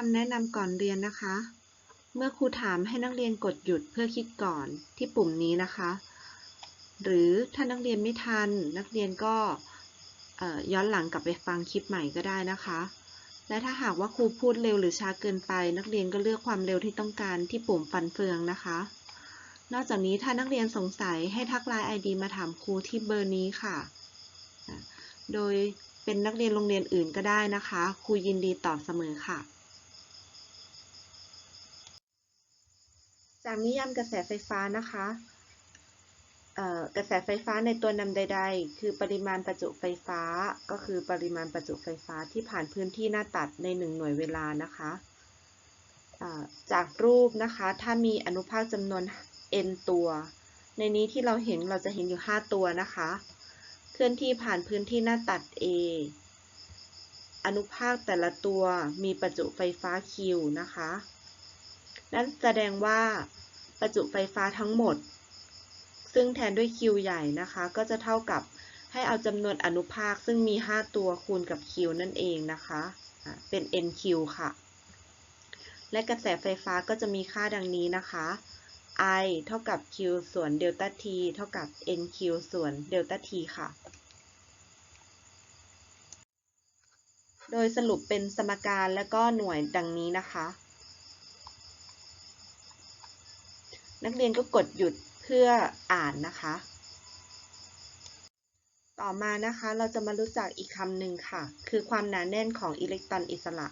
คำแนะนำก่อนเรียนนะคะ เมื่อครูถามให้นักเรียนกดหยุดเพื่อคิดก่อนที่ปุ่มนี้นะคะ หรือถ้านักเรียนไม่ทัน นักเรียนก็ย้อนหลังกลับไปฟังคลิปใหม่ก็ได้นะคะ และถ้าหากว่าครูพูดเร็วหรือช้าเกินไป นักเรียนก็เลือกความเร็วที่ต้องการที่ปุ่มฟันเฟืองนะคะ นอกจากนี้ถ้านักเรียนสงสัยให้ทักไลน์ ID มาถามครูที่เบอร์นี้ค่ะ โดยเป็นนักเรียนโรงเรียนอื่นก็ได้นะคะ ครูยินดีตอบเสมอค่ะ จากนิยามกระแสไฟฟ้านะคะกระแสไฟฟ้าในตัวนำใด ๆ คือปริมาณประจุไฟฟ้า ก็คือปริมาณประจุไฟฟ้าที่ผ่านพื้นที่หน้าตัดในหนึ่งหน่วยเวลานะคะจากรูปนะคะถ้ามีอนุภาคจำนวน n ตัว ในนี้ที่เราเห็นเราจะเห็นอยู่ 5 ตัวนะคะ เคลื่อนที่ผ่านพื้นที่หน้าตัด A อนุภาคแต่ละตัวมีประจุไฟฟ้า Q นะคะ นั่นแสดงว่าประจุไฟฟ้าทั้งหมด ซึ่งแทนด้วย Q ใหญ่นะคะ ก็จะเท่ากับให้เอาจำนวนอนุภาคซึ่งมี 5 ตัวคูณกับ Q นั่นเองนะคะ เป็น NQ ค่ะ และกระแสไฟฟ้าก็จะมีค่าดังนี้นะคะ I เท่ากับ Q ส่วนเดลต้า T เท่ากับ NQ ส่วนเดลต้า T ค่ะ โดยสรุปเป็นสมการและก็หน่วยดังนี้นะคะ นักเรียนก็กดหยุดเพื่ออ่านนะคะ ต่อมานะคะเราจะมารู้จักอีกคำหนึ่งค่ะ คือความหนาแน่นของอิเล็กตรอนอิสระ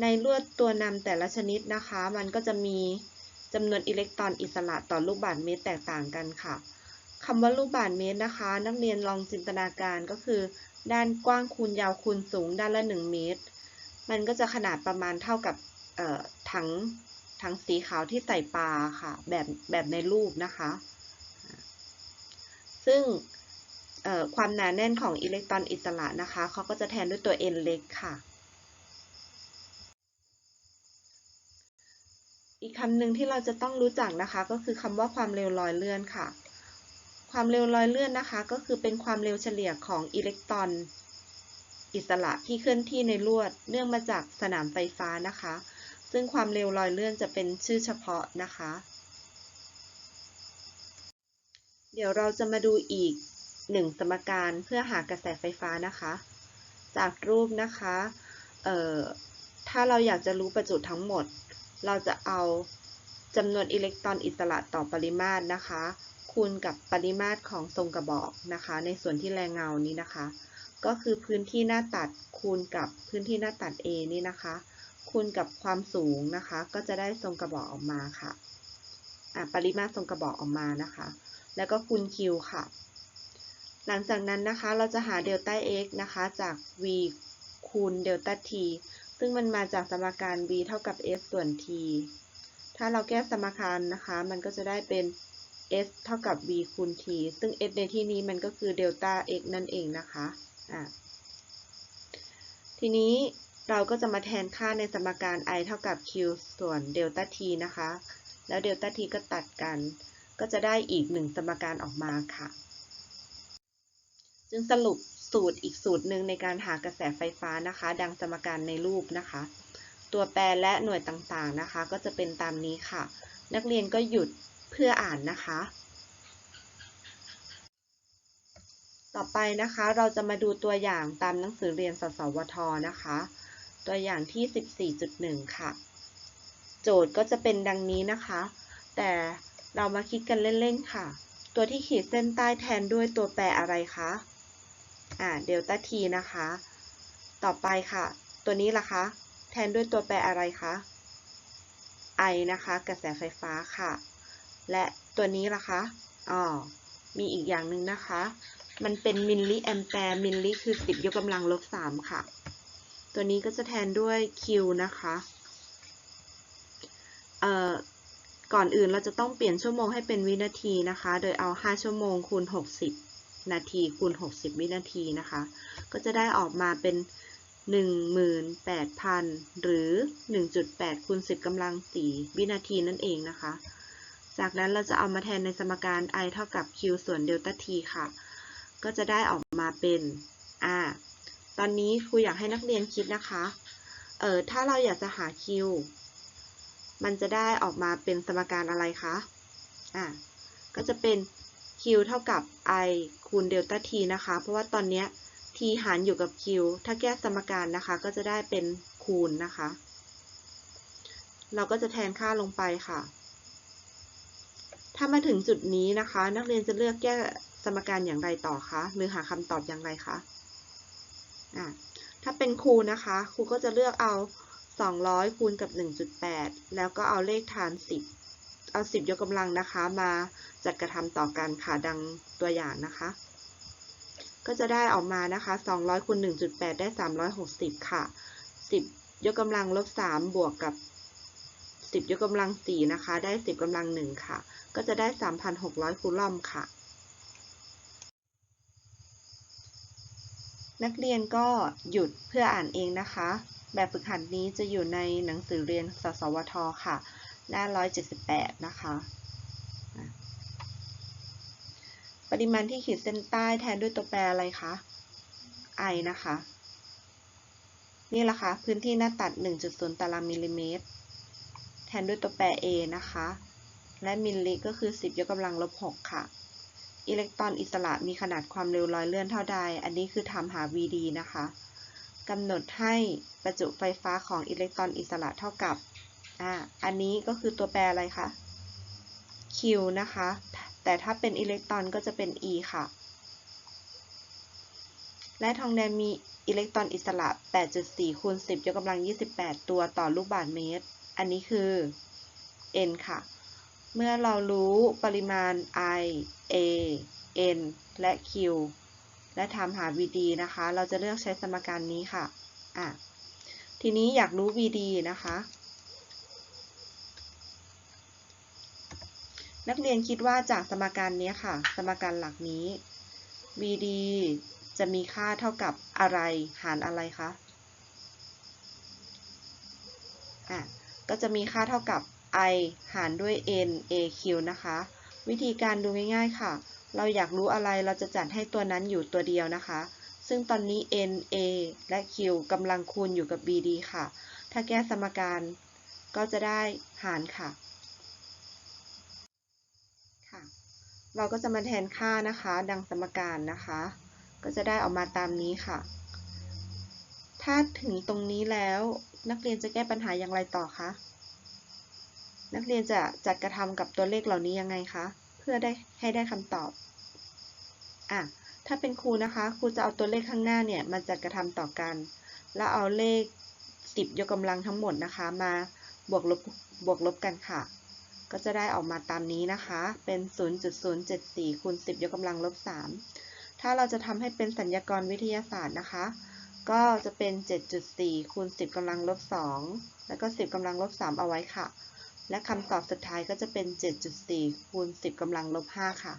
ในลวดตัวนำแต่ละชนิดนะคะ มันก็จะมีจำนวนอิเล็กตรอนอิสระต่อลูกบาศก์เมตรแตกต่างกันค่ะคำว่าลูกบาศก์เมตรนะคะ นักเรียนลองจินตนาการก็คือ ด้านกว้างคูณยาวคูณสูงด้านละ 1 เมตร มันก็จะขนาดประมาณเท่ากับถัง ถังสีขาวที่ใส่ปลาค่ะ แบบแบบในรูปนะคะ ซึ่งความหนาแน่นของอิเล็กตรอนอิสระนะคะเขาก็จะแทนด้วยตัว n เล็กค่ะ อีกคำหนึ่งที่เราจะต้องรู้จักนะคะ ก็คือคำว่าความเร็วลอยเลื่อนค่ะ ความเร็วลอยเลื่อนนะคะ ก็คือเป็นความเร็วเฉลี่ยของอิเล็กตรอนอิสระที่เคลื่อนที่ในลวด เนื่องมาจากสนามไฟฟ้านะคะ ซึ่งความเร็วลอยเลื่อนจะเป็นชื่อเฉพาะนะคะ เดี๋ยวเราจะมาดูอีกหนึ่งสมการเพื่อหากระแสไฟฟ้านะคะ จากรูปนะคะถ้าเราอยากจะรู้ประจุทั้งหมด เราจะเอาจำนวนอิเล็กตรอนอิสระต่อปริมาตรนะคะ คูณกับปริมาตรของทรงกระบอกนะคะ ในส่วนที่แรงเงานี้นะคะ ก็คือพื้นที่หน้าตัดคูณกับพื้นที่หน้าตัด A นี่นะคะ คูณกับความสูงนะคะ ก็จะได้ทรงกระบอกออกมาค่ะปริมาตรทรงกระบอกออกมานะคะ แล้วก็คูณ Q ค่ะ หลังจากนั้นนะคะ เราจะหาเดลต้า x นะคะ จาก v คูณเดลต้า t ซึ่งมันมาจากสมการ v เท่ากับ s ส่วน t ถ้าเราแก้สมการนะคะ มันก็จะได้เป็น s เท่ากับ v คูณ t ซึ่ง s ในที่นี้มันก็คือเดลต้า x นั่นเองนะคะ อะ ทีนี้ เราก็จะมาแทนค่าในสมการ i เท่ากับ q ส่วนเดลต้า t นะคะ แล้วเดลต้า t ก็ตัดกัน ก็จะได้อีกหนึ่งสมการออกมาค่ะ จึงสรุปสูตรอีกสูตรหนึ่งในการหากระแสไฟฟ้านะคะ ดังสมการในรูปนะคะ ตัวแปรและหน่วยต่างๆนะคะ ก็จะเป็นตามนี้ค่ะ นักเรียนก็หยุดเพื่ออ่านนะคะ ต่อไปนะคะเราจะมาดูตัวอย่างตามหนังสือเรียนสสวทนะคะ ตัวอย่างที่ 14.1 ค่ะ โจทย์ก็จะเป็นดังนี้นะคะ แต่เรามาคิดกันเล่นๆค่ะ ตัวที่ขีดเส้นใต้แทนด้วยตัวแปรอะไรคะ อ่า เดลต้าทีนะคะ ต่อไปค่ะ ตัวนี้ล่ะคะ แทนด้วยตัวแปรอะไรคะ I นะคะ กระแสไฟฟ้าค่ะ และตัวนี้ล่ะคะ อ๋อ มีอีกอย่างหนึ่งนะคะ มันเป็นมิลลิแอมแปร์ มิลลิคือ 10 ยกกำลังลบ3ค่ะ ตัวนี้ก็จะแทนด้วย Q นะคะเอ่อก่อนอื่นเราจะต้องเปลี่ยนชั่วโมงให้เป็นวินาทีนะคะ โดยเอา 5 ชั่วโมงคูณ 60 นาทีคูณ 60 วินาทีนะคะ ก็จะได้ออกมาเป็น 18,000 หรือ 1.8คูณ10กำลัง 4 วินาทีนั่นเองนะคะ จากนั้นเราจะเอามาแทนในสมการ i เท่ากับ q ส่วนเดลต้า t ค่ะ ก็จะได้ออกมาเป็นอ่า ตอนนี้ครูอยากให้นักเรียนคิดนะคะ เออถ้าเราอยากจะหา q มันจะได้ออกมาเป็นสมการอะไรคะ อะ ก็จะเป็น q เท่ากับ i คูณเดลต้า t นะคะ เพราะว่าตอนนี้ t หารอยู่กับ q ถ้าแก้สมการนะคะ ก็จะได้เป็นคูณนะคะ เราก็จะแทนค่าลงไปค่ะ ถ้ามาถึงจุดนี้นะคะ นักเรียนจะเลือกแก้สมการอย่างไรต่อคะ หรือหาคำตอบอย่างไรคะ ถ้าเป็นคูณนะคะ ครูก็จะเลือกเอา 200 คูณกับ 1.8 แล้วก็เอาเลขฐาน 10 เอา 10 ยกกำลังนะคะ มาจัดกระทำต่อกันค่ะดังตัวอย่างนะคะ ก็จะได้ออกมานะคะ 200คูณ1.8 ได้ 360 ค่ะ 10 ยกกำลังลบ 3 บวกกับ 10 ยกกำลัง 4 นะคะ ได้ 10กำลัง 1 ค่ะ ก็จะได้ 3,600คูลอมค่ะ นักเรียนก็หยุดเพื่ออ่านเองนะคะ แบบฝึกหัดนี้จะอยู่ในหนังสือเรียนสสวทค่ะ หน้า 178 นะคะ ปริมาณที่ขีดเส้นใต้แทนด้วยตัวแปรอะไรคะ i นะคะ นี่แหละค่ะ พื้นที่หน้าตัด 1.0 ตารางมิลลิเมตร แทนด้วยตัวแปร a นะคะ และมิลลิก็คือ 10 ยกกำลังลบ 6 ค่ะ อิเล็กตรอนอิสระมีขนาดความเร็วลอยเลื่อนเท่าใด อันนี้คือทำหา VD นะคะกำหนดให้ประจุไฟฟ้าของอิเล็กตรอนอิสระเท่ากับ อ่า อันนี้ก็คือตัวแปรอะไรคะ Q นะคะ แต่ถ้าเป็นอิเล็กตรอนก็จะเป็น E ค่ะ และทองแดงมีอิเล็กตรอนอิสระ 8.4 คูณ 10 ยกกำลัง 28 ตัวต่อลูกบาศก์เมตร อันนี้คือ N ค่ะ เมื่อเรารู้ปริมาณ I A N และ Q และทำหา VD นะคะ เราจะเลือกใช้สมการนี้ค่ะ อะ ทีนี้อยากรู้ VD นะคะ นักเรียนคิดว่าจากสมการนี้ค่ะ สมการหลักนี้ VD จะมีค่าเท่ากับอะไรหารอะไรคะ อะ ก็จะมีค่าเท่ากับ i หารด้วย n aq นะคะ วิธีการดูง่ายๆค่ะ เราอยากรู้อะไรเราจะจัดให้ตัวนั้นอยู่ตัวเดียวนะคะ ซึ่งตอนนี้ n a และ q กำลังคูณอยู่กับ bd ค่ะ ถ้าแก้สมการก็จะได้หารค่ะค่ะ เราก็จะมาแทนค่านะคะ ดังสมการนะคะ ก็จะได้ออกมาตามนี้ค่ะ ถ้าถึงตรงนี้แล้วนักเรียนจะแก้ปัญหาอย่างไรต่อคะ นักเรียนจะจัดกระทำกับตัวเลขเหล่านี้ยังไงคะ เพื่อได้ให้ได้คำตอบ อะ ถ้าเป็นครูนะคะ ครูจะเอาตัวเลขข้างหน้าเนี่ยมาจัดกระทำต่อกัน แล้วเอาเลข 10 ยกกำลังทั้งหมดนะคะ มาบวกลบบวกลบกันค่ะ ก็จะได้ออกมาตามนี้นะคะ เป็น 0.074คูณ10 ยกกำลังลบ 3 ถ้าเราจะทำให้เป็นสัญญากรวิทยาศาสตร์นะคะ ก็จะเป็น 7.4คูณ10กำลังลบ 2 แล้วก็ 10กำลังลบ 3 เอาไว้ค่ะ และคำตอบสุดท้ายก็จะเป็น 7.4 คูณ 10กำลังลบ 5 ค่ะ